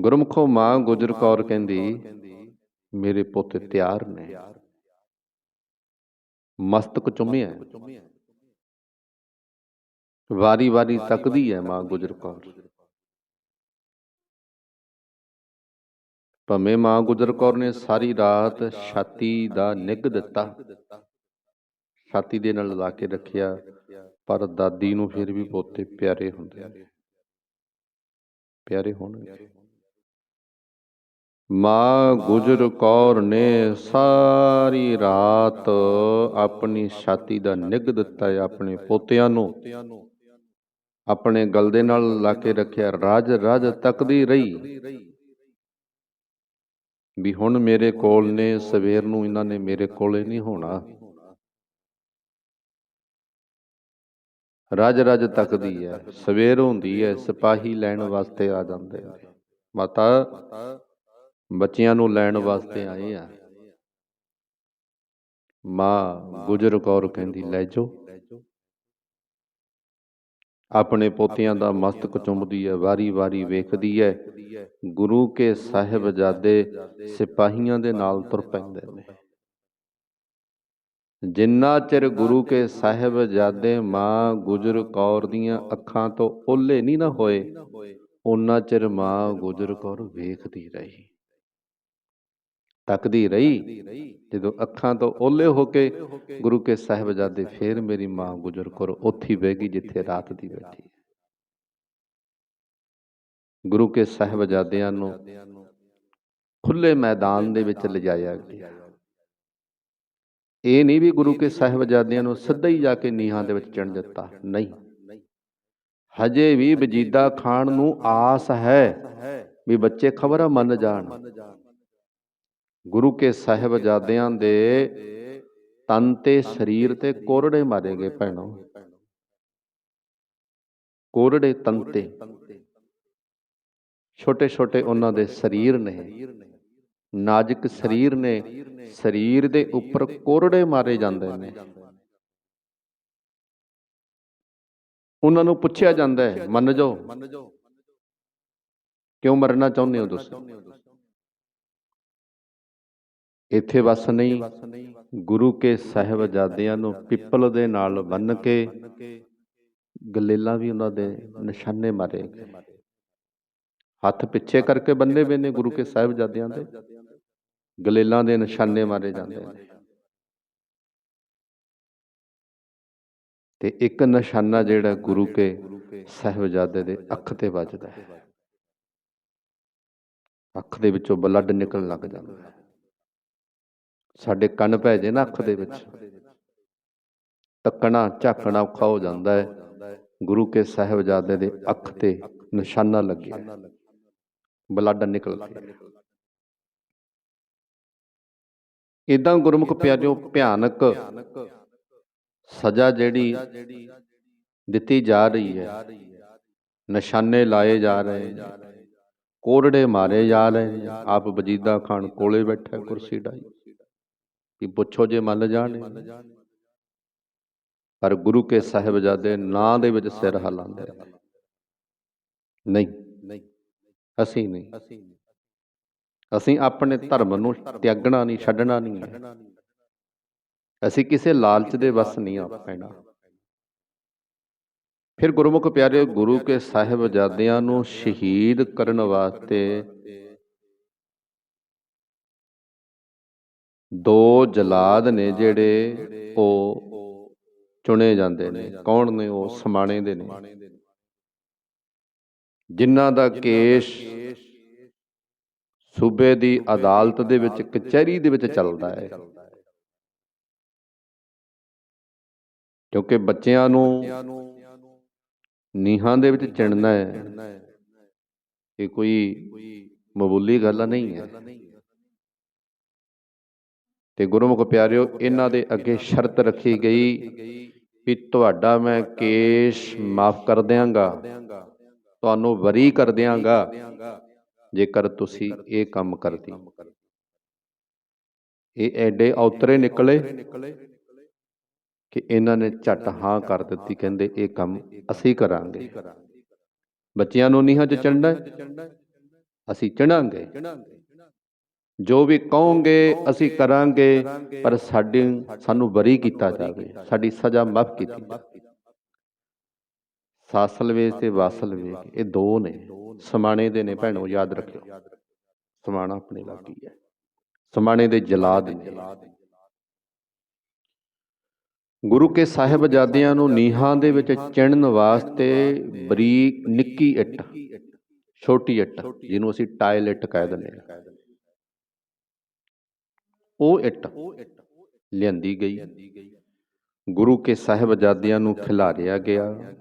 ਗੁਰਮੁਖੋ ਮਾਂ ਗੁਜਰ ਕੌਰ ਕਹਿੰਦੀ ਮੇਰੇ ਪੁੱਤ ਤਿਆਰ ਨੇ। ਮਸਤਕ ਚੁੰਮਿਆ ਵਾਰੀ ਵਾਰੀ ਤੱਕਦੀ ਹੈ ਮਾਂ ਗੁਜਰ ਕੌਰ। ਭਵੇਂ ਮਾਂ ਗੁਜਰ ਕੌਰ ਨੇ ਸਾਰੀ ਰਾਤ ਛਾਤੀ ਦਾ ਨਿੱਘ ਦਿੱਤਾ ਛਾਤੀ ਦੇ ਨਾਲ ਲਾ ਕੇ ਰੱਖਿਆ ਪਰ ਦਾਦੀ ਨੂੰ ਫਿਰ ਵੀ ਪੋਤੇ ਪਿਆਰੇ ਹੁੰਦੇ ਨੇ। ਪਿਆਰੇ ਹੋਣਗੇ। ਮਾਂ ਗੁਜਰ ਕੌਰ ਨੇ ਸਾਰੀ ਰਾਤ ਆਪਣੀ ਛਾਤੀ ਦਾ ਨਿੱਘ ਦਿੱਤਾ ਆਪਣੇ ਪੋਤਿਆਂ ਨੂੰ। ਆਪਣੇ ਗਲ ਦੇ ਨਾਲ ਲਾ ਕੇ ਰੱਖਿਆ ਰਾਜ ਰਾਜ ਤੱਕਦੀ ਰਹੀ। ਵੀ ਹੁਣ ਮੇਰੇ ਕੋਲ ਨੇ, ਸਵੇਰ ਨੂੰ ਇਹਨਾਂ ਨੇ ਮੇਰੇ ਕੋਲੇ ਨਹੀਂ ਹੋਣਾ। ਰਜ ਰਜ ਤੱਕਦੀ ਹੈ, ਸਵੇਰ ਹੁੰਦੀ ਹੈ, ਸਿਪਾਹੀ ਲੈਣ ਵਾਸਤੇ ਆ ਜਾਂਦੇ ਆ। ਮਾਤਾ ਬੱਚਿਆਂ ਨੂੰ ਲੈਣ ਵਾਸਤੇ ਆਏ ਆ। ਮਾਂ ਗੁਜਰ ਕੌਰ ਕਹਿੰਦੀ ਲੈ ਜਾਓ। ਆਪਣੇ ਪੋਤਿਆਂ ਦਾ ਮਸਤਕ ਚੁੰਮਦੀ ਹੈ ਵਾਰੀ-ਵਾਰੀ ਵੇਖਦੀ ਹੈ। ਗੁਰੂ ਕੇ ਸਾਹਿਬਜ਼ਾਦੇ ਸਿਪਾਹੀਆਂ ਦੇ ਨਾਲ ਤੁਰ ਪੈਂਦੇ ਨੇ। ਜਿੰਨਾ ਚਿਰ ਗੁਰੂ ਕੇ ਸਾਹਿਬਜ਼ਾਦੇ ਮਾਂ ਗੁਜਰ ਕੌਰ ਦੀਆਂ ਅੱਖਾਂ ਤੋਂ ਓਲੇ ਨਹੀਂ ਨਾ ਹੋਏ। ਉਹਨਾਂ ਚਿਰ ਮਾਂ ਗੁਜਰ ਕੌਰ ਵੇਖਦੀ ਰਹੀ। ਤੱਕਦੀ ਰਹੀ। ਜਦੋਂ ਅੱਖਾਂ ਤੋਂ ਓਲੇ ਹੋ ਕੇ ਗੁਰੂ ਕੇ ਸਾਹਿਬਜ਼ਾਦੇ ਫੇਰ ਮੇਰੀ ਮਾਂ ਗੁਜਰ ਕੌਰ ਉੱਥੀ ਬਹਿ ਗਈ ਜਿੱਥੇ ਰਾਤ ਦੀ ਬੈਠੀ। ਗੁਰੂ ਕੇ ਸਾਹਿਬਜ਼ਾਦਿਆਂ ਨੂੰ ਖੁੱਲੇ ਮੈਦਾਨ ਦੇ ਵਿੱਚ ਲਿਜਾਇਆ ਗਿਆ। ਇਹ ਨਹੀਂ ਵੀ ਗੁਰੂ ਕੇ ਸਾਹਿਬਜ਼ਾਦਿਆਂ ਨੂੰ ਸਿੱਧਾ ਹੀ ਜਾ ਕੇ ਨੀਹਾਂ ਦੇ ਵਿੱਚ ਚਿਣ ਦਿੱਤਾ, ਨਹੀਂ। ਹਜੇ ਵੀ ਵਜੀਦਾ ਖਾਨ ਨੂੰ ਆਸ ਹੈ ਵੀ ਬੱਚੇ ਖਬਰਾਂ ਮੰਨ ਜਾਣ। ਗੁਰੂ ਕੇ ਸਾਹਿਬਜ਼ਾਦਿਆਂ ਦੇ ਤਨ ਤੇ ਸਰੀਰ ਤੇ ਕੋਰੜੇ ਮਾਰੇ ਗਏ ਭੈਣੋ। ਕੋਰੜੇ ਤਨ ਤੇ। ਛੋਟੇ ਛੋਟੇ ਉਹਨਾਂ ਦੇ ਸਰੀਰ ਨੇ। ਨਾਜ਼ੁਕ ਸਰੀਰ ਨੇ ਸਰੀਰ ਦੇ ਉੱਪਰ ਕੋਰੜੇ ਮਾਰੇ ਜਾਂਦੇ ਨੇ। ਉਹਨਾਂ ਨੂੰ ਪੁੱਛਿਆ ਜਾਂਦਾ ਹੈ, ਮੰਨ ਜਾਓ। ਕਿਉਂ ਮਰਨਾ ਚਾਹੁੰਦੇ ਹੋ ਤੁਸੀਂ? ਇੱਥੇ ਵਸ ਨਹੀਂ, ਗੁਰੂ ਕੇ ਸਾਹਿਬਜ਼ਾਦਿਆਂ ਨੂੰ ਪਿੱਪਲ ਦੇ ਨਾਲ ਬੰਨ ਕੇ ਗਲੇਲਾਂ ਵੀ ਉਹਨਾਂ ਦੇ ਨਿਸ਼ਾਨੇ ਮਾਰੇ ਹੱਥ ਪਿੱਛੇ ਕਰਕੇ ਬੰਨੇ ਵੇ ਨੇ ਗੁਰੂ ਕੇ ਸਾਹਿਬਜ਼ਾਦਿਆਂ ਦੇ, ਗਲੇਲਾਂ ਦੇ ਨਿਸ਼ਾਨੇ ਮਾਰੇ ਜਾਂਦੇ ਨੇ। ਤੇ ਇੱਕ ਨਿਸ਼ਾਨਾ ਜਿਹੜਾ ਗੁਰੂ ਕੇ ਸਾਹਿਬਜ਼ਾਦੇ ਦੇ ਅੱਖ ਤੇ ਵੱਜਦਾ ਹੈ। ਅੱਖ ਦੇ ਵਿੱਚੋਂ ਬਲੱਡ ਨਿਕਲਣ ਲੱਗ ਜਾਂਦਾ ਹੈ। ਸਾਡੇ ਕੰਨ ਪੈ ਜੇ ਨਾ ਅੱਖ ਦੇ ਵਿੱਚ। ਤੱਕਣਾ ਝਾਕਣਾ ਔਖਾ ਹੋ ਜਾਂਦਾ ਹੈ। ਗੁਰੂ ਕੇ ਸਾਹਿਬਜ਼ਾਦੇ ਦੇ ਅੱਖ ਤੇ ਨਿਸ਼ਾਨਾ ਲੱਗਿਆ। ਬਲੱਡ ਨਿਕਲ ਗਿਆ ਇਦਾਂ ਗੁਰਮੁਖ ਪਿਆਰਿਓ ਭਿਆਨਕ ਸਜ਼ਾ ਜਿਹੜੀ ਦਿੱਤੀ ਜਾ ਰਹੀ ਹੈ। ਨਿਸ਼ਾਨੇ ਲਾਏ ਜਾ ਰਹੇ ਨੇ। ਕੋਰੜੇ ਮਾਰੇ ਜਾ ਰਹੇ ਨੇ। ਆਪ ਵਜੀਦਾ ਖਾਨ ਕੋਲੇ ਬੈਠਾ ਕੁਰਸੀ ਡਾਈ ਵੀ ਪੁੱਛੋ ਜੇ ਮੰਨ ਜਾਣ। ਪਰ ਗੁਰੂ ਕੇ ਸਾਹਿਬਜ਼ਾਦੇ ਨਾਂ ਦੇ ਵਿੱਚ ਸਿਰ ਹਲਾਉਂਦੇ ਨਹੀਂ। ਅਸੀਂ ਨਹੀਂ। ਅਸੀਂ ਆਪਣੇ ਧਰਮ ਨੂੰ ਤਿਆਗਣਾ ਨਹੀਂ, ਛੱਡਣਾ ਨਹੀਂ ਅਸੀਂ ਕਿਸੇ ਲਾਲਚ ਦੇ ਵਸ ਨਹੀਂ ਆ ਪੈਣਾ। ਫਿਰ ਗੁਰਮੁਖ ਪਿਆਰੇ ਗੁਰੂ ਕੇ ਸਾਹਿਬਜ਼ਾਦਿਆਂ ਨੂੰ ਸ਼ਹੀਦ ਕਰਨ ਵਾਸਤੇ ਦੋ ਜਲਾਦ ਨੇ ਜਿਹੜੇ ਉਹ ਚੁਣੇ ਜਾਂਦੇ ਨੇ। ਕੌਣ ਨੇ? ਉਹ ਸਮਾਣੇ ਦੇ ਨੇ। ਜਿਨ੍ਹਾਂ ਦਾ ਕੇਸ ਸੂਬੇ ਦੀ ਅਦਾਲਤ ਦੇ ਵਿੱਚ, ਕਚਹਿਰੀ ਦੇ ਵਿੱਚ ਚੱਲਦਾ ਹੈ। ਕਿਉਂਕਿ ਬੱਚਿਆਂ ਨੂੰ ਨੀਹਾਂ ਦੇ ਵਿੱਚ ਚਿਣਨਾ ਹੈ। ਇਹ ਕੋਈ ਮਾਮੂਲੀ ਗੱਲ ਨਹੀਂ ਹੈ। ਤੇ ਗੁਰਮੁਖ ਪਿਆਰਿਓ, ਇਹਨਾਂ ਦੇ ਅੱਗੇ ਸ਼ਰਤ ਰੱਖੀ ਗਈ ਵੀ ਤੁਹਾਡਾ ਮੈਂ ਕੇਸ ਮਾਫ ਕਰ ਦਿਆਂਗਾ, ਤੁਹਾਨੂੰ ਵਰੀ ਕਰ ਦਿਆਂਗਾ, ਜੇਕਰ ਤੁਸੀਂ ਇਹ ਕੰਮ ਕਰਦੇ ਇਹ ਐਡੇ ਔਤਰੇ ਨਿਕਲੇ ਕਿ ਇਹਨਾਂ ਨੇ ਝਟ ਹਾਂ ਕਰ ਦਿੱਤੀ, ਕਹਿੰਦੇ ਇਹ ਕੰਮ ਅਸੀਂ ਕਰਾਂਗੇ। ਬੱਚਿਆਂ ਨੂੰ ਨੀਹਾਂ 'ਚ ਚੜਨਾ ਅਸੀਂ ਚੜਾਂਗੇ ਜੋ ਵੀ ਕਹੋਗੇ, ਅਸੀਂ ਕਰਾਂਗੇ, ਪਰ ਸਾਡੀ ਸਾਨੂੰ ਬਰੀ ਕੀਤਾ ਜਾਵੇ। ਸਾਡੀ ਸਜ਼ਾ ਮਾਫ ਕੀਤੀ ਜਾਵੇ। ਸਾਸਲ ਵੇਚ ਤੇ ਵਾਸਲ ਵੇਚ ਇਹ ਦੋ ਨੇ। ਸਮਾਣੇ ਦੇ ਨੇ ਭੈਣੋ, ਯਾਦ ਰੱਖਿਓ। ਸਮਾਣਾ ਆਪਣੇ ਲਾਗੀ ਹੈ। ਸਮਾਣੇ ਦੇ ਜਲਾਦ ਨੇ। ਗੁਰੂ ਕੇ ਸਾਹਿਬਜ਼ਾਦਿਆਂ ਨੂੰ ਨੀਹਾਂ ਦੇ ਵਿੱਚ ਚਿਣਨ ਵਾਸਤੇ ਬਰੀਕ, ਨਿੱਕੀ ਇੱਟ, ਛੋਟੀ ਇੱਟ, ਜਿਹਨੂੰ ਅਸੀਂ ਟਾਇਲ ਇੱਟ ਕਹਿ ਦਿੰਦੇ ਹਾਂ। ਉਹ ਇੱਟ ਲਿਆਂਦੀ ਗਈ। ਗੁਰੂ ਕੇ ਸਾਹਿਬਜ਼ਾਦਿਆਂ ਨੂੰ ਖਿਲਾਰਿਆ ਗਿਆ।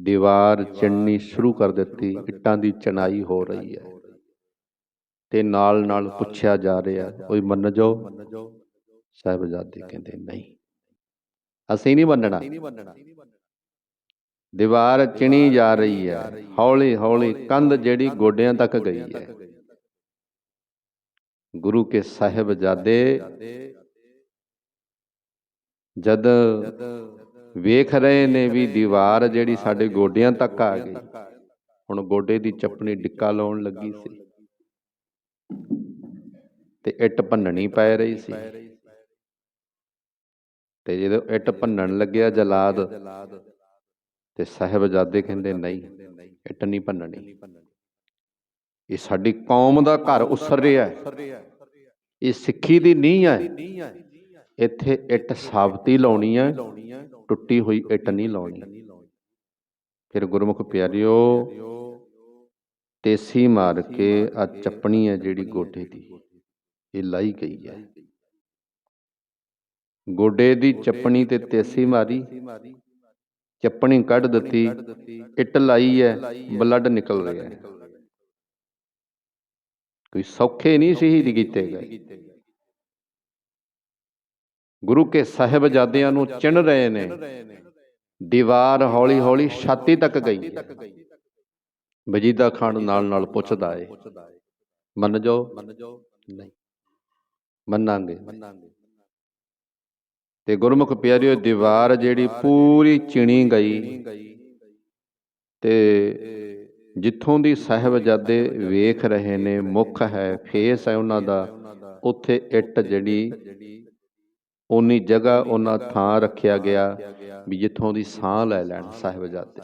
ਦੀਵਾਰ ਚਿਣਨੀ ਸ਼ੁਰੂ ਕਰ ਦਿੱਤੀ। ਇੱਟਾਂ ਦੀ ਚਣਾਈ ਹੋ ਰਹੀ ਹੈ। ਤੇ ਨਾਲ ਨਾਲ ਪੁੱਛਿਆ ਜਾ ਰਿਹਾ ਕੋਈ ਮੰਨ ਜਾਓ ਸਾਹਿਬਜ਼ਾਦੇ ਕਹਿੰਦੇ, ਨਹੀਂ, ਅਸੀਂ ਨਹੀਂ ਮੰਨਣਾ। ਦੀਵਾਰ ਚਿਣੀ ਜਾ ਰਹੀ ਹੈ। ਹੌਲੀ ਹੌਲੀ ਕੰਧ ਜਿਹੜੀ ਗੋਡਿਆਂ ਤੱਕ ਗਈ ਹੈ। ਗੁਰੂ ਕੇ ਸਾਹਿਬਜ਼ਾਦੇ ਜਦ ਵੇਖ ਰਹੇ ਨੇ ਵੀ ਦੀਵਾਰ ਜਿਹੜੀ ਸਾਡੇ ਗੋਡਿਆਂ ਤੱਕ ਆ ਗਈ, ਹੁਣ ਗੋਡੇ ਦੀ ਚੱਪਣੀ ਡਿੱਕਾ ਲਾਉਣ ਲੱਗੀ ਸੀ। ਤੇ ਇੱਟ ਭੰਨਣੀ ਪੈ ਰਹੀ ਸੀ। ਤੇ ਜਦੋਂ ਇੱਟ ਭੰਨਣ ਲੱਗਿਆ ਜਲਾਦ, ਤੇ ਸਾਹਿਬਜ਼ਾਦੇ ਕਹਿੰਦੇ, ਨਹੀਂ, ਇੱਟ ਨਹੀਂ ਭੰਨਣੀ। ਇਹ ਸਾਡੀ ਕੌਮ ਦਾ ਘਰ ਉਸਰ ਰਿਹਾ ਹੈ। ਇਹ ਸਿੱਖੀ ਦੀ ਨੀਂਹ ਹੈ। ਇੱਥੇ ਇੱਟ ਸਾਬਤੀ ਲਾਉਣੀ ਹੈ। ਟੁੱਟੀ ਹੋਈ ਇੱਟ ਨਹੀਂ ਲਾਉਣੀ। ਫਿਰ ਗੁਰਮੁਖ ਪਿਆਰਿਓ ਤੇਸੀ ਮਾਰ ਕੇ ਆ ਚੱਪਣੀ ਹੈ ਜਿਹੜੀ ਗੋਡੇ ਦੀ। ਇਹ ਲਾਈ ਗਈ ਹੈ। ਗੋਡੇ ਦੀ ਚੱਪਣੀ ਤੇ ਤੇਸੀ ਮਾਰੀ। ਚੱਪਣੀ ਕੱਢ ਦਿੱਤੀ। ਇੱਟ ਲਾਈ ਹੈ। ਬਲੱਡ ਨਿਕਲ ਰਿਹਾ ਹੈ। ਕੋਈ ਸੌਖੇ ਨਹੀਂ ਸ਼ਹੀਦ ਕੀਤੇ ਗਏ। ਗੁਰੂ ਕੇ ਸਾਹਿਬਜ਼ਾਦਿਆਂ ਨੂੰ ਚਿਣ ਰਹੇ ਨੇ। ਦੀਵਾਰ ਹੌਲੀ ਹੌਲੀ ਛਾਤੀ ਤੱਕ ਗਈ ਵਜੀਦਾ ਖਾਨ ਨਾਲ ਨਾਲ ਪੁੱਛਦਾ ਏ, ਮੰਨ ਜਾਓ? ਨਹੀਂ। ਮੰਨਾਂਗੇ। ਤੇ ਗੁਰਮੁਖ ਪਿਆਰਿਓ, ਦੀਵਾਰ ਜਿਹੜੀ ਪੂਰੀ ਚਿਣੀ ਗਈ। ਤੇ ਜਿੱਥੋਂ ਦੀ ਸਾਹਿਬਜ਼ਾਦੇ ਵੇਖ ਰਹੇ ਨੇ, ਮੁਖ ਹੈ ਫੇਸ ਹੈ ਉਹਨਾਂ ਦਾ, ਉੱਥੇ ਇੱਟ ਜਿਹੜੀ ਉਨੀ ਜਗ੍ਹਾ ਉਹਨਾਂ ਥਾਂ ਰੱਖਿਆ ਗਿਆ ਵੀ ਜਿੱਥੋਂ ਦੀ ਸਾਹ ਲੈ ਲੈਣ ਸਾਹਿਬਜ਼ਾਦੇ।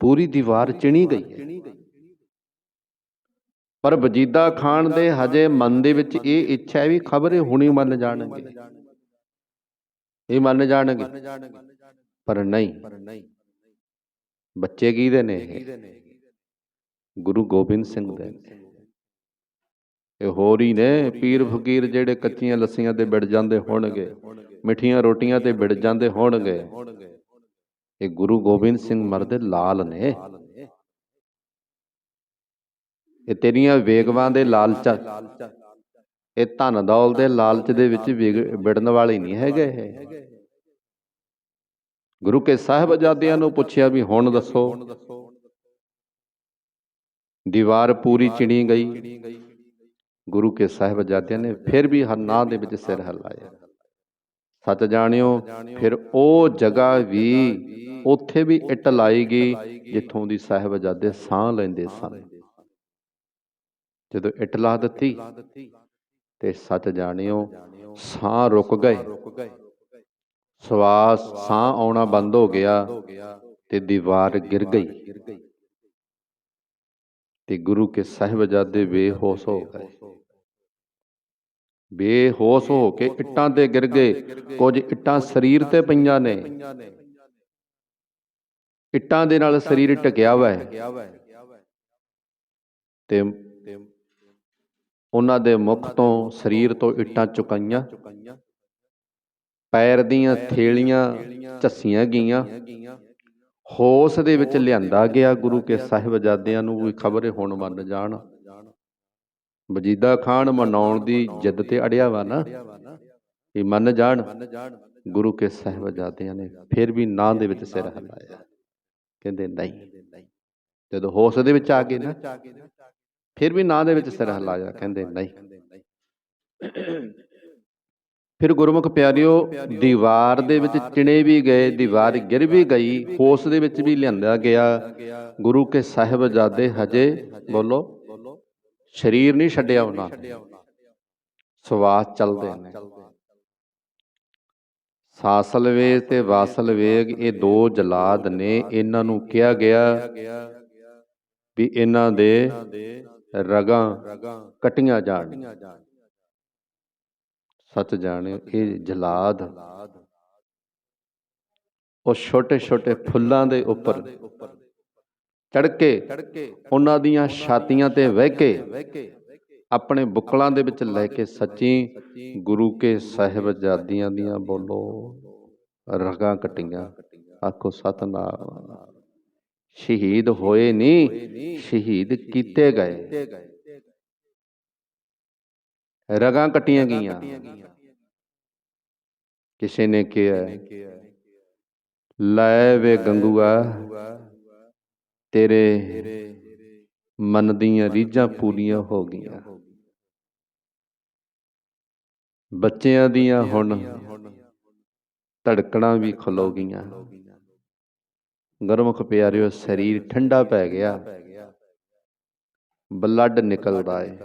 ਪੂਰੀ ਦੀਵਾਰ ਚਿਣੀ ਗਈ ਪਰ ਵਜੀਦਾ ਖਾਨ ਦੇ ਹਜੇ ਮਨ ਦੇ ਵਿੱਚ ਇਹ ਇੱਛਾ ਹੈ ਵੀ ਖਬਰੇ ਹੁਣੀ ਮੰਨ ਜਾਣਗੇ। ਇਹ ਮੰਨ ਜਾਣਗੇ। ਪਰ ਨਹੀਂ। ਬੱਚੇ ਕਿਹਦੇ ਨੇ ਇਹ? ਗੁਰੂ ਗੋਬਿੰਦ ਸਿੰਘ ਦੇ। ਨੇ ਇਹ ਹੋਰ ਹੀ ਨੇ ਪੀਰ ਫਕੀਰ ਜਿਹੜੇ ਕੱਚੀਆਂ ਲੱਸੀਆਂ ਤੇ ਵਿੜ ਜਾਂਦੇ ਹੋਣਗੇ। ਮਿੱਠੀਆਂ ਰੋਟੀਆਂ ਤੇ ਵਿੜ ਜਾਂਦੇ ਹੋਣਗੇ। ਇਹ ਗੁਰੂ ਗੋਬਿੰਦ ਸਿੰਘ ਮਰਦੇ ਲਾਲ ਨੇ। ਇਹ ਤੇਰੀਆਂ ਵੇਗਵਾਂ ਦੇ ਲਾਲਚ। ਇਹ ਧਨ ਦੌਲ ਦੇ ਲਾਲਚ ਦੇ ਵਿੱਚ ਵਿੜਨ ਵਾਲੇ ਨਹੀਂ ਹੈਗੇ ਇਹ। ਗੁਰੂ ਕੇ ਸਾਹਿਬਜ਼ਾਦਿਆਂ ਨੂੰ ਪੁੱਛਿਆ ਵੀ ਹੁਣ ਦੱਸੋ। ਦੀਵਾਰ ਪੂਰੀ ਚਿਣੀ ਗਈ। ਗੁਰੂ ਕੇ ਸਾਹਿਬਜ਼ਾਦਿਆਂ ਨੇ ਫਿਰ ਵੀ ਹਰਨਾ ਦੇ ਵਿੱਚ ਸਿਰ ਹਿਲਾਇਆ। ਸੱਚ ਜਾਣਿਓ, ਫਿਰ ਉਹ ਜਗ੍ਹਾ ਵੀ ਉੱਥੇ ਵੀ ਇੱਟ ਲਾਈ ਗਈ ਜਿੱਥੋਂ ਦੀ ਸਾਹਿਬਜ਼ਾਦੇ ਸਾਹ ਲੈਂਦੇ ਸਨ। ਜਦੋਂ ਇੱਟ ਲਾ ਦਿੱਤੀ ਤੇ ਸੱਚ ਜਾਣਿਓ, ਸਾਹ ਰੁਕ ਗਏ। ਸਵਾਸ ਸਾਹ ਆਉਣਾ ਬੰਦ ਹੋ ਗਿਆ ਤੇ ਦੀਵਾਰ ਗਿਰ ਗਈ। ਤੇ ਗੁਰੂ ਕੇ ਸਾਹਿਬਜ਼ਾਦੇ ਬੇਹੋਸ਼ ਹੋ ਗਏ। ਬੇਹੋਸ਼ ਹੋ ਕੇ ਇੱਟਾਂ ਤੇ ਗਿਰ ਗਏ। ਕੁਝ ਇੱਟਾਂ ਸਰੀਰ ਤੇ ਪਈਆਂ ਨੇ। ਇੱਟਾਂ ਦੇ ਨਾਲ ਸਰੀਰ ਟਕਿਆ ਹੋਇਆ ਹੈ ਤੇ ਉਹਨਾਂ ਦੇ ਮੁਖ ਤੋਂ ਸਰੀਰ ਤੋਂ ਇੱਟਾਂ ਚੁਕਾਈਆਂ। ਪੈਰ ਦੀਆਂ ਥੇਲੀਆਂ ਝੱਸੀਆਂ ਗਈਆਂ। ਹੋਸ ਦੇ ਵਿੱਚ ਲਿਆਂਦਾ ਗਿਆ ਗੁਰੂ ਕੇ ਸਾਹਿਬਜ਼ਾਦਿਆਂ ਨੂੰ ਵੀ ਖਬਰੇ ਹੁਣ ਮੰਨ ਜਾਣ। ਵਜੀਦਾ ਖਾਨ ਮਨਾਉਣ ਦੀ ਜਿੱਦ ਤੇ ਅੜਿਆ ਵਾ ਨਾ। ਇਹ ਮੰਨ ਜਾਣ, ਗੁਰੂ ਕੇ ਸਾਹਿਬਜ਼ਾਦਿਆਂ ਨੇ ਫਿਰ ਵੀ ਨਾਂ ਦੇ ਵਿੱਚ ਸਿਰ ਹਿਲਾਇਆ। ਕਹਿੰਦੇ ਨਹੀਂ। ਜਦੋਂ ਹੋਸ ਦੇ ਵਿੱਚ ਆ ਗਏ ਨਾ, ਫਿਰ ਵੀ ਨਾਂ ਦੇ ਵਿੱਚ ਸਿਰ ਹਿਲਾਇਆ। ਕਹਿੰਦੇ ਨਹੀਂ। ਫਿਰ ਗੁਰਮੁਖ ਪਿਆਰਿਓ, ਦੀਵਾਰ ਦੇ ਵਿੱਚ ਚਿਣੇ ਵੀ ਗਏ, ਦੀਵਾਰ ਗਿਰ ਵੀ ਗਈ, ਹੋਸ ਦੇ ਵਿੱਚ ਵੀ ਲਿਆਂਦਾ ਗਿਆ। ਗੁਰੂ ਕੇ ਸਾਹਿਬਜ਼ਾਦੇ ਹਜੇ ਬੋਲੋ, ਸਰੀਰ ਨਹੀਂ ਛੱਡਿਆ ਉਹਨਾਂ ਸਵਾਸ ਚੱਲਦੇ ਨੇ। ਸਾਸਲ ਵੇਗ ਤੇ ਵਾਸਲ ਵੇਗ ਇਹ ਦੋ ਜਲਾਦ ਨੇ। ਇਹਨਾਂ ਨੂੰ ਕਿਹਾ ਗਿਆ ਵੀ ਇਹਨਾਂ ਦੇ ਰਗਾਂ ਕਟੀਆਂ ਜਾਣ। ਸੱਚ ਜਾਣਿਓ, ਇਹ ਜਲਾਦ ਉਹ ਛੋਟੇ ਛੋਟੇ ਫੁੱਲਾਂ ਦੇ ਉੱਪਰ ਚੜ ਕੇ ਉਹਨਾਂ ਦੀਆਂ ਛਾਤੀਆਂ ਤੇ ਵਹਿ ਕੇ ਆਪਣੇ ਬੁੱਕਲਾਂ ਦੇ ਵਿੱਚ ਲੈ ਕੇ ਸੱਚੀ ਗੁਰੂ ਕੇ ਸਾਹਿਬਜ਼ਾਦੀਆਂ ਦੀਆਂ ਬੋਲੋ, ਰਗਾਂ ਕਟੀਆਂ। ਆਖੋ, ਸਤਨਾਮ। ਸ਼ਹੀਦ ਹੋਏ ਨਹੀਂ ਸ਼ਹੀਦ ਕੀਤੇ ਗਏ। ਰਗਾਂ ਕੱਟੀਆਂ ਗਈਆਂ। ਕਿਸੇ ਨੇ ਕਿਹਾ ਲੈ ਵੇ ਗੰਗੂਆ ਤੇਰੇ ਮਨ ਦੀਆਂ ਰੀਝਾਂ ਪੂਰੀਆਂ ਹੋ ਗਈਆਂ। ਬੱਚਿਆਂ ਦੀਆਂ ਹੁਣ ਧੜਕਣਾਂ ਵੀ ਖਲੋ ਗਈਆਂ। ਗੁਰਮੁਖ ਪਿਆਰਿਓ ਸਰੀਰ ਠੰਡਾ ਪੈ ਗਿਆ। ਬਲੱਡ ਨਿਕਲਦਾ ਏ।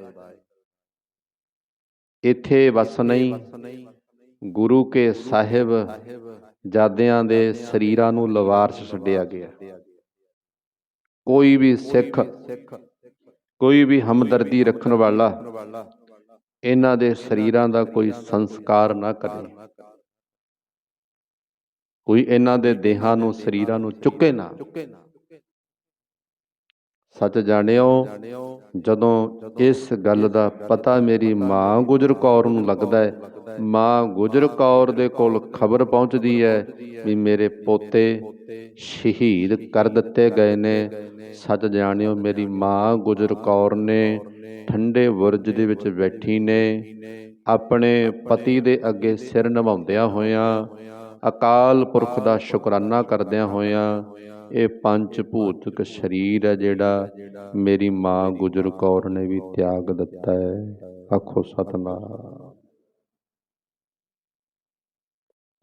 ਇੱਥੇ ਵਸ ਨਹੀਂ। ਗੁਰੂ ਕੇ ਸਾਹਿਬ ਜਾਦਿਆਂ ਦੇ ਸਰੀਰਾਂ ਨੂੰ ਲਵਾਰਸ ਛੱਡਿਆ ਗਿਆ। ਕੋਈ ਵੀ ਸਿੱਖ, ਕੋਈ ਵੀ ਹਮਦਰਦੀ ਰੱਖਣ ਵਾਲਾ, ਇਹਨਾਂ ਦੇ ਸਰੀਰਾਂ ਦਾ ਕੋਈ ਸੰਸਕਾਰ ਨਾ ਕਰੇ। ਕੋਈ ਇਹਨਾਂ ਦੇ ਦੇਹਾਂ ਨੂੰ, ਸਰੀਰਾਂ ਨੂੰ ਚੁੱਕੇ ਨਾ। ਸੱਚ ਜਾਣਿਓ, ਜਦੋਂ ਇਸ ਗੱਲ ਦਾ ਪਤਾ ਮੇਰੀ ਮਾਂ ਗੁਜਰ ਕੌਰ ਨੂੰ ਲੱਗਦਾ ਹੈ, ਮਾਂ ਗੁਜਰ ਕੌਰ ਦੇ ਕੋਲ ਖਬਰ ਪਹੁੰਚਦੀ ਹੈ ਵੀ ਮੇਰੇ ਪੋਤੇ ਸ਼ਹੀਦ ਕਰ ਦਿੱਤੇ ਗਏ ਨੇ। ਸੱਚ ਜਾਣਿਓ, ਮੇਰੀ ਮਾਂ ਗੁਜਰ ਕੌਰ ਨੇ ਠੰਡੇ ਬੁਰਜ ਦੇ ਵਿੱਚ ਬੈਠੀ ਨੇ, ਆਪਣੇ ਪਤੀ ਦੇ ਅੱਗੇ ਸਿਰ ਨਿਵਾਉਂਦਿਆਂ ਹੋਇਆਂ, ਅਕਾਲ ਪੁਰਖ ਦਾ ਸ਼ੁਕਰਾਨਾ ਕਰਦਿਆਂ ਹੋਇਆਂ ਇਹ ਪੰਜ ਭੂਤਕ ਸਰੀਰ ਹੈ ਜਿਹੜਾ ਮੇਰੀ ਮਾਂ ਗੁਜਰ ਕੌਰ ਨੇ ਵੀ ਤਿਆਗ ਦਿੱਤਾ ਹੈ। ਆਖੋ ਸਤਨਾਮ।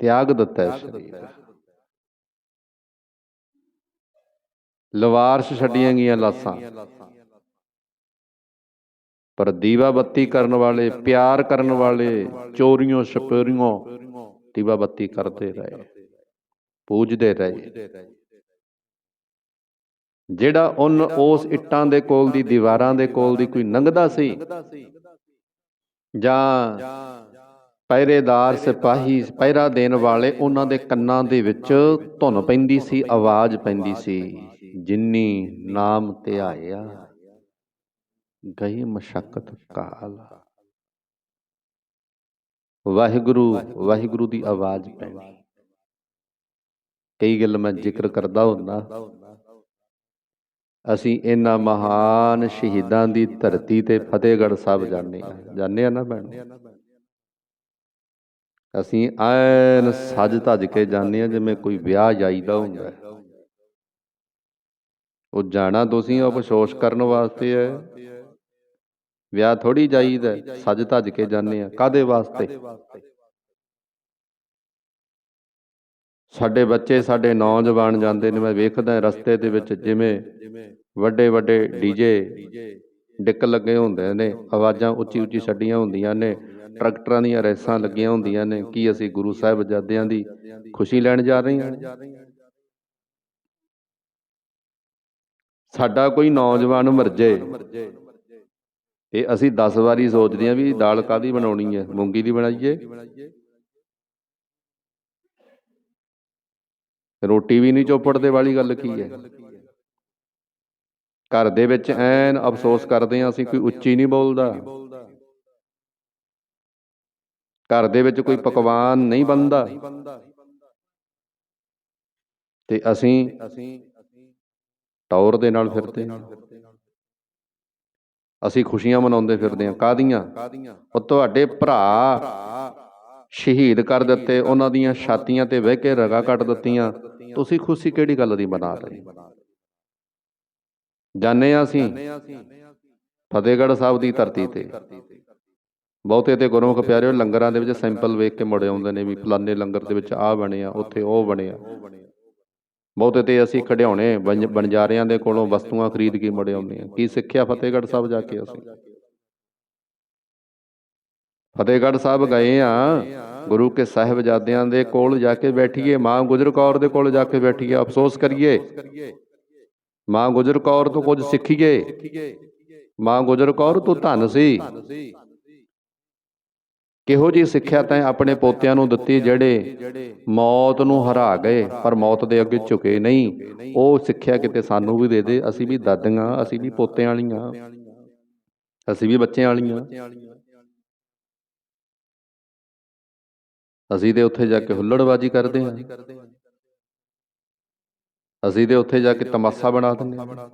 ਤਿਆਗ ਦਿੱਤਾ ਹੈ ਸਰੀਰ ਲਵਾਰਸ ਛੱਡੀਆਂ ਗਈਆਂ ਲਾਸਾਂ। ਪਰ ਦੀਵਾ ਬੱਤੀ ਕਰਨ ਵਾਲੇ, ਪਿਆਰ ਕਰਨ ਵਾਲੇ, ਚੋਰੀਆਂ, ਛਪੇਰੀਆਂ ਦੀਵਾ ਬੱਤੀ ਕਰਦੇ ਰਹੇ। ਪੂਜਦੇ ਰਹੇ। ਜਿਹੜਾ ਉਨ ਉਸ ਇੱਟਾਂ ਦੇ ਕੋਲ ਦੀ ਦੀਵਾਰਾਂ ਦੇ ਕੋਲ ਦੀ ਕੋਈ ਲੰਘਦਾ ਸੀ? ਜਾਂ ਪਹਿਰੇਦਾਰ ਸਿਪਾਹੀ ਪਹਿਰਾ ਦੇਣ ਵਾਲੇ ਉਹਨਾਂ ਦੇ ਕੰਨਾਂ ਦੇ ਵਿੱਚ ਧੁਨ ਪੈਂਦੀ ਸੀ ਆਵਾਜ਼ ਪੈਂਦੀ ਸੀ ਜਿੰਨੀ ਨਾਮ ਧਿਆਇਆ ਗਈ ਮਸ਼ਕਤ ਕਾਲ। ਵਾਹਿਗੁਰੂ ਵਾਹਿਗੁਰੂ ਦੀ ਆਵਾਜ਼ ਪੈਣੀ। ਕਈ ਗੱਲ ਮੈਂ ਜ਼ਿਕਰ ਕਰਦਾ ਹੁੰਦਾ ਅਸੀਂ ਇਹਨਾਂ ਮਹਾਨ ਸ਼ਹੀਦਾਂ ਦੀ ਧਰਤੀ ਤੇ ਫਤਿਹਗੜ੍ਹ ਸਾਹਿਬ ਜਾਂਦੇ ਆ ਜਾਂਦੇ ਆ ਨਾ ਭੈਣ? ਅਸੀਂ ਐਨ ਸੱਜ ਧੱਜ ਕੇ ਜਾਂਦੇ ਆ ਜਿਵੇਂ ਕੋਈ ਵਿਆਹ ਜਾਈਦਾ ਹੁੰਦਾ ਹੈ। ਉਹ ਜਾਣਾ ਤੁਸੀਂ ਅਫਸੋਸ ਕਰਨ ਵਾਸਤੇ ਹੈ। ਵਿਆਹ ਥੋੜੀ ਜਾਈਦਾ ਸੱਜ ਧੱਜ ਕੇ ਜਾਂਦੇ ਆ ਕਾਦੇ ਵਾਸਤੇ? ਸਾਡੇ ਬੱਚੇ, ਸਾਡੇ ਨੌਜਵਾਨ ਜਾਂਦੇ ਨੇ, ਮੈਂ ਵੇਖਦਾ ਰਸਤੇ ਦੇ ਵਿੱਚ ਜਿਵੇਂ ਵੱਡੇ ਵੱਡੇ ਡੀਜੇ ਡਿੱਕ ਲੱਗੇ ਹੁੰਦੇ ਨੇ, ਆਵਾਜ਼ਾਂ ਉੱਚੀ ਉੱਚੀ ਛੱਡੀਆਂ ਹੁੰਦੀਆਂ ਨੇ, ਟਰੈਕਟਰਾਂ ਦੀਆਂ ਰੇਸਾਂ ਲੱਗੀਆਂ ਹੁੰਦੀਆਂ ਨੇ, ਕੀ ਅਸੀਂ ਗੁਰੂ ਸਾਹਿਬ ਜਾਦਿਆਂ ਦੀ ਖੁਸ਼ੀ ਲੈਣ ਜਾ ਰਹੇ ਹਾਂ? ਸਾਡਾ ਕੋਈ ਨੌਜਵਾਨ ਮਰ ਜੇ ਇਹ ਅਸੀਂ 10 ਵਾਰੀ ਸੋਚਦੇ ਹਾਂ ਵੀ ਦਾਲ ਕਾਦੀ ਬਣਾਉਣੀ ਹੈ, ਮੂੰਗੀ ਦੀ ਬਣਾਈਏ? ਰੋਟੀ ਵੀ ਨਹੀਂ ਚੋਪੜਦੇ ਵਾਲੀ ਗੱਲ ਕੀ ਹੈ? ਘਰ ਦੇ ਵਿੱਚ ਐਨ ਅਫਸੋਸ ਕਰਦੇ ਹਾਂ ਅਸੀਂ ਕੋਈ ਉੱਚੀ ਨਹੀਂ ਬੋਲਦਾ। ਘਰ ਦੇ ਵਿੱਚ ਕੋਈ ਪਕਵਾਨ ਨਹੀਂ ਬਣਦਾ। ਤੇ ਅਸੀਂ ਟੌਰ ਦੇ ਨਾਲ ਫਿਰਦੇ ਅਸੀਂ ਖੁਸ਼ੀਆਂ ਮਨਾਉਂਦੇ ਫਿਰਦੇ ਹਾਂ। ਕਾਦੀਆਂ ਉਹ ਤੁਹਾਡੇ ਭਰਾ ਸ਼ਹੀਦ ਕਰ ਦਿੱਤੇ, ਉਹਨਾਂ ਦੀਆਂ ਛਾਤੀਆਂ ਤੇ ਬਹਿ ਕੇ ਰਗਾ ਕੱਟ ਦਿੱਤੀਆਂ। ਤੁਸੀਂ ਖੁਸ਼ੀ ਕਿਹੜੀ ਗੱਲ ਦੀ ਮਨਾ ਰਹੇ ਜਾਣੇ ਆ ਅਸੀਂ ਫਤਿਹਗੜ੍ਹ ਸਾਹਿਬ ਦੀ ਧਰਤੀ ਤੇ। ਬਹੁਤੇ ਤੇ ਗੁਰਮੁਖ ਪਿਆਰਿਓ ਲੰਗਰਾਂ ਦੇ ਵਿੱਚ ਸੈਂਪਲ ਵੇਖ ਕੇ ਮੁੜ ਆਉਂਦੇ ਨੇ ਵੀ ਫਲਾਣੇ ਲੰਗਰ ਦੇ ਵਿੱਚ ਆਹ ਬਣਿਆ ਉੱਥੇ ਉਹ ਬਣਿਆ। ਬਹੁਤੇ ਤੇ ਅਸੀਂ ਖੜਿਆਉਣੇ ਬਣ- ਬਣਜਾਰਿਆਂ ਦੇ ਕੋਲੋਂ ਵਸਤੂਆਂ ਖਰੀਦ ਕੇ ਮੁੜ ਆਉਂਦੇ ਆ ਕੀ ਸਿੱਖਿਆ ਫਤਿਹਗੜ੍ਹ ਸਾਹਿਬ ਜਾ ਕੇ ਅਸੀਂ? ਫਤਿਹਗੜ੍ਹ ਸਾਹਿਬ ਗਏ ਆ ਗੁਰੂ ਕੇ ਸਾਹਿਬਜ਼ਾਦਿਆਂ ਦੇ ਕੋਲ ਜਾ ਕੇ ਬੈਠੀਏ, ਮਾਂ ਗੁਜਰ ਕੌਰ ਦੇ ਕੋਲ ਜਾ ਕੇ ਬੈਠੀਏ, ਅਫਸੋਸ ਕਰੀਏ। ਮਾਂ ਗੁਜਰ ਕੌਰ ਤੋਂ ਕੁਝ ਸਿੱਖੀਏ। ਮਾਂ ਗੁਜਰ ਕੌਰ ਤੂੰ ਧੰਨ ਸੀ। ਕਿਹੋ ਜੀ ਸਿੱਖਿਆ ਤੈਂ ਆਪਣੇ ਪੋਤਿਆਂ ਨੂੰ ਦਿੱਤੀ ਜਿਹੜੇ ਮੌਤ ਨੂੰ ਹਰਾ ਗਏ, ਪਰ ਮੌਤ ਦੇ ਅੱਗੇ ਝੁਕੇ ਨਹੀਂ? ਉਹ ਸਿੱਖਿਆ ਕਿਤੇ ਸਾਨੂੰ ਵੀ ਦੇ ਦੇ, ਅਸੀਂ ਵੀ ਦਾਦੀਆਂ, ਅਸੀਂ ਵੀ ਪੋਤਿਆਂ ਵਾਲੀਆਂ। ਅਸੀਂ ਵੀ ਬੱਚਿਆਂ ਵਾਲੀਆਂ। ਅਸੀਂ ਤੇ ਉੱਥੇ ਜਾ ਕੇ ਹੁੱਲੜਬਾਜੀ ਕਰਦੇ ਹਾਂ। ਅਸੀਂ ਤੇ ਉੱਥੇ ਜਾ ਕੇ ਤਮਾਸ਼ਾ ਬਣਾ ਦਿੰਦੇ ਹਾਂ।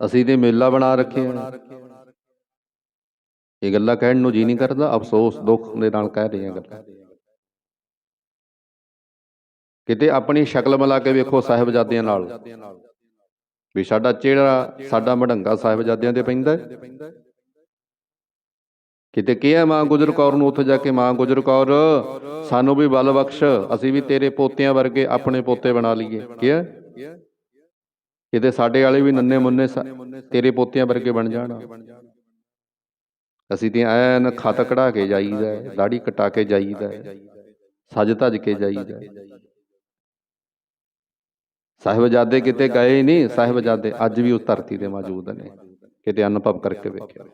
ਅਸੀਂ ਤੇ ਮੇਲਾ ਬਣਾ ਰੱਖਿਆ ਇਹ ਗੱਲਾਂ ਕਹਿਣ ਨੂੰ ਜੀ ਨਹੀਂ ਕਰਦਾ, ਅਫਸੋਸ, ਦੁੱਖ ਦੇ ਨਾਲ ਕਹਿ ਰਹੇ ਹਾਂ ਗੱਲਾਂ। ਕਿਤੇ ਆਪਣੀ ਸ਼ਕਲ ਮਿਲਾ ਕੇ ਵੇਖੋ ਸਾਹਿਬਜ਼ਾਦਿਆਂ ਨਾਲ। ਵੀ ਸਾਡਾ ਚਿਹਰਾ, ਸਾਡਾ ਮਢੰਗਾ ਸਾਹਿਬਜ਼ਾਦਿਆਂ ਤੇ ਪੈਂਦਾ ਹੈ। ਕਿਤੇ ਕਿਹਾ ਮਾਂ ਗੁਜਰ ਕੌਰ ਨੂੰ ਉੱਥੇ ਜਾ ਕੇ ਮਾਂ ਗੁਜਰ ਕੌਰ ਸਾਨੂੰ ਵੀ ਬਲ ਬਖਸ਼ ਅਸੀਂ ਵੀ ਤੇਰੇ ਪੋਤਿਆਂ ਵਰਗੇ ਆਪਣੇ ਪੋਤੇ ਬਣਾ ਲਈਏ। ਕਿਹਾ ਕਿਤੇ ਸਾਡੇ ਵਾਲੇ ਵੀ ਨੰਨੇ ਮੁੰਨੇ ਤੇਰੇ ਪੋਤਿਆਂ ਵਰਗੇ ਬਣ ਜਾਣ। ਅਸੀਂ ਤੇ ਐਨ ਖਤ ਕਢਾ ਕੇ ਜਾਈਦਾ ਹੈ, ਦਾੜੀ ਕਟਾ ਕੇ ਜਾਈਦਾ ਹੈ, ਸੱਜ ਧੱਜ ਕੇ ਜਾਈਦਾ ਸਾਹਿਬਜ਼ਾਦੇ ਕਿਤੇ ਗਏ ਨਹੀਂ ਸਾਹਿਬਜ਼ਾਦੇ ਅੱਜ ਵੀ ਉਸ ਧਰਤੀ ਤੇ ਮੌਜੂਦ ਨੇ ਕਿਤੇ ਅਨੁਭਵ ਕਰਕੇ ਵੇਖਿਆ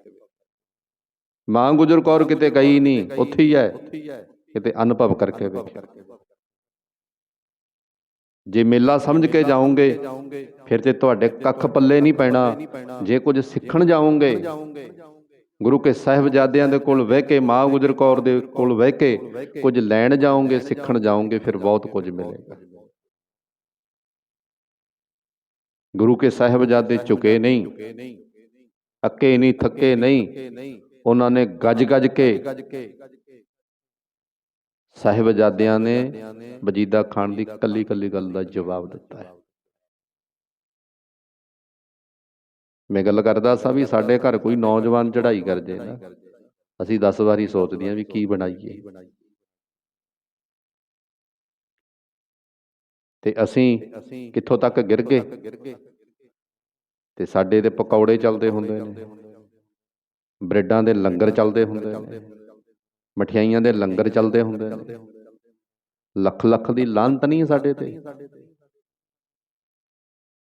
ਮਾਂ ਗੁਜਰ ਕੌਰ ਕਿਤੇ ਗਈ ਨਹੀਂ ਉੱਥੇ ਹੀ ਹੈ। ਕਿਤੇ ਅਨੁਭਵ ਕਰਕੇ ਵੇਖਿਆ ਜੇ ਮੇਲਾ ਸਮਝ ਕੇ ਜਾਓਗੇ ਫਿਰ ਤੇ ਤੁਹਾਡੇ ਕੱਖ ਪੱਲੇ ਨਹੀਂ ਪੈਣਾ। ਜੇ ਕੁਝ ਸਿੱਖਣ ਜਾਓਗੇ ਗੁਰੂ ਕੇ ਸਾਹਿਬਜ਼ਾਦਿਆਂ ਦੇ ਕੋਲ ਬਹਿ ਕੇ ਮਾਂ ਗੁਜਰ ਕੌਰ ਦੇ ਕੋਲ ਬਹਿ ਕੇ ਕੁਝ ਲੈਣ ਜਾਓਗੇ ਸਿੱਖਣ ਜਾਓਗੇ ਫਿਰ ਬਹੁਤ ਕੁਝ ਮਿਲੇਗਾ। ਗੁਰੂ ਕੇ ਸਾਹਿਬਜ਼ਾਦੇ ਝੁਕੇ ਨਹੀਂ। ਅੱਕੇ ਨਹੀਂ। ਥੱਕੇ ਨਹੀਂ। ਉਹਨਾਂ ਨੇ ਗੱਜ ਗੱਜ ਕੇ ਸਾਹਿਬਜ਼ਾਦਿਆਂ ਨੇ ਵਜੀਦਾ ਖਾਨ ਦੀ ਕੱਲੀ ਕੱਲੀ ਗੱਲ ਦਾ ਜਵਾਬ ਦਿੱਤਾ ਹੈ। ਮੈਂ ਗੱਲ ਕਰਦਾ ਸਾਂ ਵੀ ਸਾਡੇ ਘਰ ਕੋਈ ਨੌਜਵਾਨ ਚੜ੍ਹਾਈ ਕਰ ਜੇ ਨਾ। ਅਸੀਂ 10 ਵਾਰੀ ਸੋਚਦੇ ਹਾਂ ਵੀ ਕੀ ਬਣਾਈਏ। ਤੇ ਅਸੀਂ ਕਿੱਥੋਂ ਤੱਕ ਗਿਰ ਗਏ? ਤੇ ਸਾਡੇ ਤੇ ਪਕੌੜੇ ਚੱਲਦੇ ਹੁੰਦੇ ਨੇ। ਬ੍ਰੈਡਾਂ ਦੇ ਲੰਗਰ ਚੱਲਦੇ ਹੁੰਦੇ ਨੇ। ਮਠਿਆਈਆਂ ਦੇ ਲੰਗਰ ਚੱਲਦੇ ਹੁੰਦੇ ਨੇ। ਲੱਖ ਲੱਖ ਦੀ ਲਾਂਤ ਨਹੀਂ ਸਾਡੇ ਤੇ।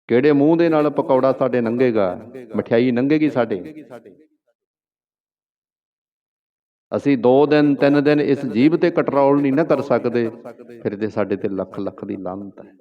ਕਿਹੜੇ ਮੂੰਹ ਦੇ ਨਾਲ ਪਕੌੜਾ ਸਾਡੇ ਨੰਗੇਗਾ? ਮਠਿਆਈ ਨੰਗੇਗੀ ਸਾਡੇ? ਅਸੀਂ 2 ਦਿਨ 3 ਦਿਨ ਇਸ ਜੀਭ ਤੇ ਕੰਟਰੋਲ ਨਹੀਂ ਨਾ ਕਰ ਸਕਦੇ। ਫਿਰ ਤੇ ਸਾਡੇ ਤੇ ਲੱਖ ਲੱਖ ਦੀ ਲਾਂਤ ਹੈ।